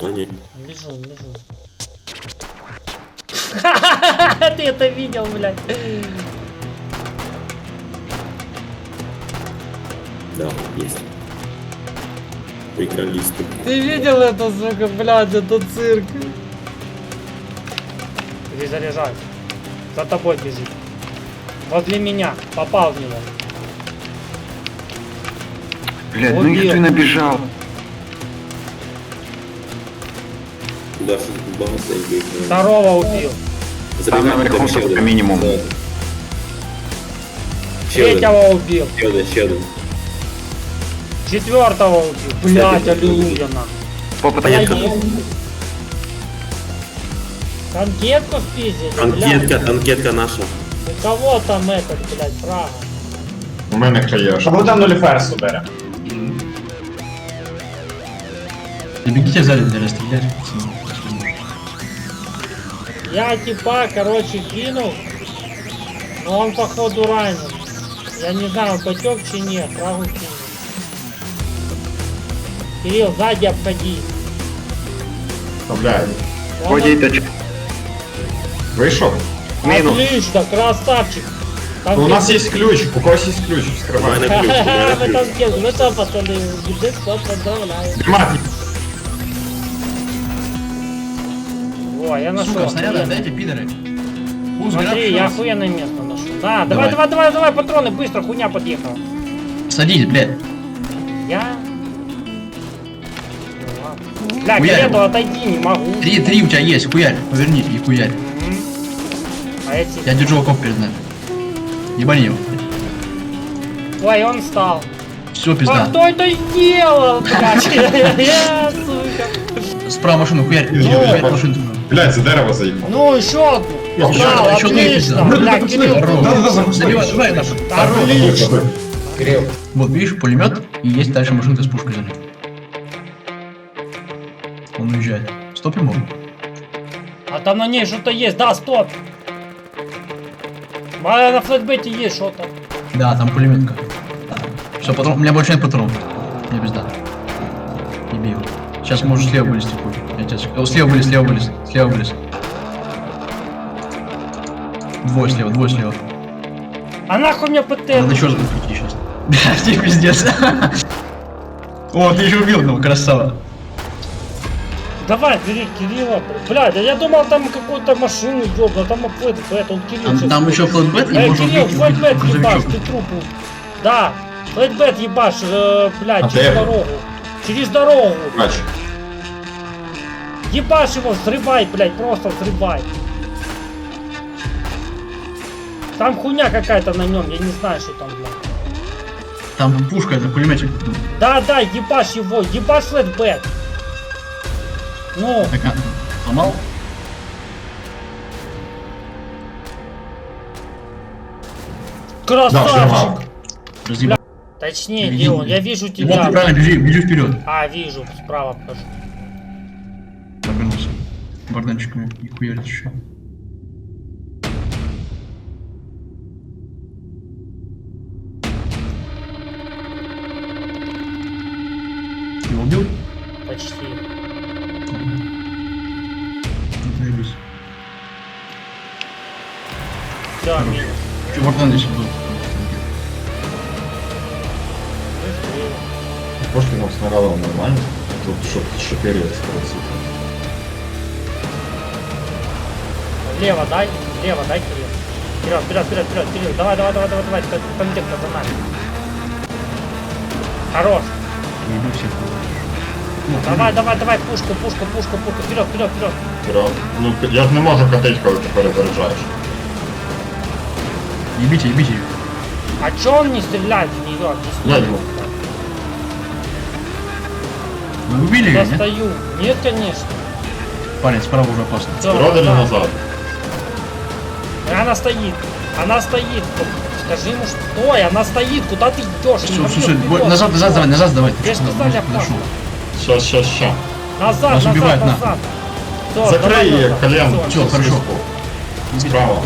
А, не. Бежу, бежу. Ты это видел, блядь. Да, есть. Приколисты. Ты видел это, сука, блядь, это цирк. Иди заряжай. За тобой бежит. Возле меня. Попал в него. Блядь, ну их ты набежал. Да, что тут багато їх. Второго убил. Зривай, Там наверху там ще только один. мінімум. Да. Ще один, Третьего убил. ще один, ще один. Четвертого убил. Блядь, аллилуйя на. Попытай. Конкетку спиздили, Танкетка, блядь. танкетка наша. У кого там этот, блядь, Прага? У мене хаяш. Кого там нулі ферсу бере? Да бегите сзади, для расстрелять. Я типа, короче, кинул, но он походу ранен. Я не знаю, он потек чи нет, Прагу кинул. Кирилл, сзади обходи. Блядь. Он Водій тач. Вийшов? Мінус. Отлично, красавчик. Ну, у нас є ключ, у когось є ключ, У вскривай. мене ключ, у мене Вы ключ. там где? Ну что, пацаны, где кто поздравляю. Мать, О, я нашел. Сука, снаряды отдайте, пидоры. Пусть Смотри, я охуенное место нашел. Да, давай, давай, давай, давай, патроны, быстро, хуйня подъехала. Садись, блядь. Я... Бля, его. отойди, не могу. Три, три у тебя есть, хуярь. Поверни и хуярь. А эти... Я держу окоп перед нами. Ебани его. Ой, он встал. Все, А пизда. кто это сделал, блядь? Я, сука. Справа машину, хуярь. Ну, Хуярь пап- машину. блядь, за дерево заїхав. Ну, еще одну. Одну, еще одну отлично. пизда. Бля, Кирилл, Здорово. Забивай, давай нахуй. отлично. Кирилл. Вот, видишь, пулемет, и есть дальше машинка с пушкой за ним. Он уезжает. Стопим его. А там на ней что-то есть, да, стоп. А на флетбете есть что-то. Да, там пулеметка. Все, патрон. У меня больше нет патронов. Мне пизда. Еби его. Сейчас можешь слева вылезти О, слева вылез, слева вылез, слева вылез. Двое слева, двое слева. А нахуй мне ПТ? Надо еще раз прийти сейчас. Блядь, ты пиздец. О, ты еще убил одного, красава. Давай, бери Кирилла. Бля, да я думал там какую-то машину ёбну, а там это, он Кирилл. Там, там еще флотбет, и Эй, можно Кирилл, убить ебашь, ты трупу. Да, флетбет ебашь, э, блядь, А через дорогу. Через дорогу. Бач. Ебашь его, взрывай, блядь, просто взрывай. Там хуйня какая-то на нем, я не знаю, что там, блядь. Там пушка, это пулеметчик. Да, да, ебашь его, ебашь флетбет. Ну, Так, а, сломал? Да, красавчик. взорвал. Разъебал. Точнее, Иди. Дион, я вижу Вот тебя. ты правильно, бежи, бежи вперед. А, вижу, справа покажу. Обернулся. Барданчиками и хуярит еще. Его убил? Почти. Заебись. Все, минус. Че, Бардан здесь был? Пошли снарядом нормально. Тут чтоб шоперец красиво. Влево дай, влево дай, Кирилл. Вперед, вперед, вперед, вперед, Кирилл. Давай, давай, давай, давай, давай. Кон- Контекта за нами. Хорош. Ебу всех. Давай, давай, давай, пушку, пушку, пушку, пушку. Вперед, вперед, вперед. Вперед. Ну, я ж не можу катить, коли ти перезаряджаєш. Ебите, ебите. А чё он не стреляет в нее? Я его. Вы убили ее, нет? Достаю. Нет, конечно. Парень, справа уже опасно. Всё, Вперед или назад. назад? Она стоит. Она стоит. Скажи ему, что... Стой, она стоит. Куда ты идешь? Все, все, все, назад, назад, давай, назад давай. Я ж сказал, я подошел. Щас, щас, щас. Назад, Нас назад, убивают, назад. Всё, Закрой давай ее колен. Всё, хорошо. Справа. Справа.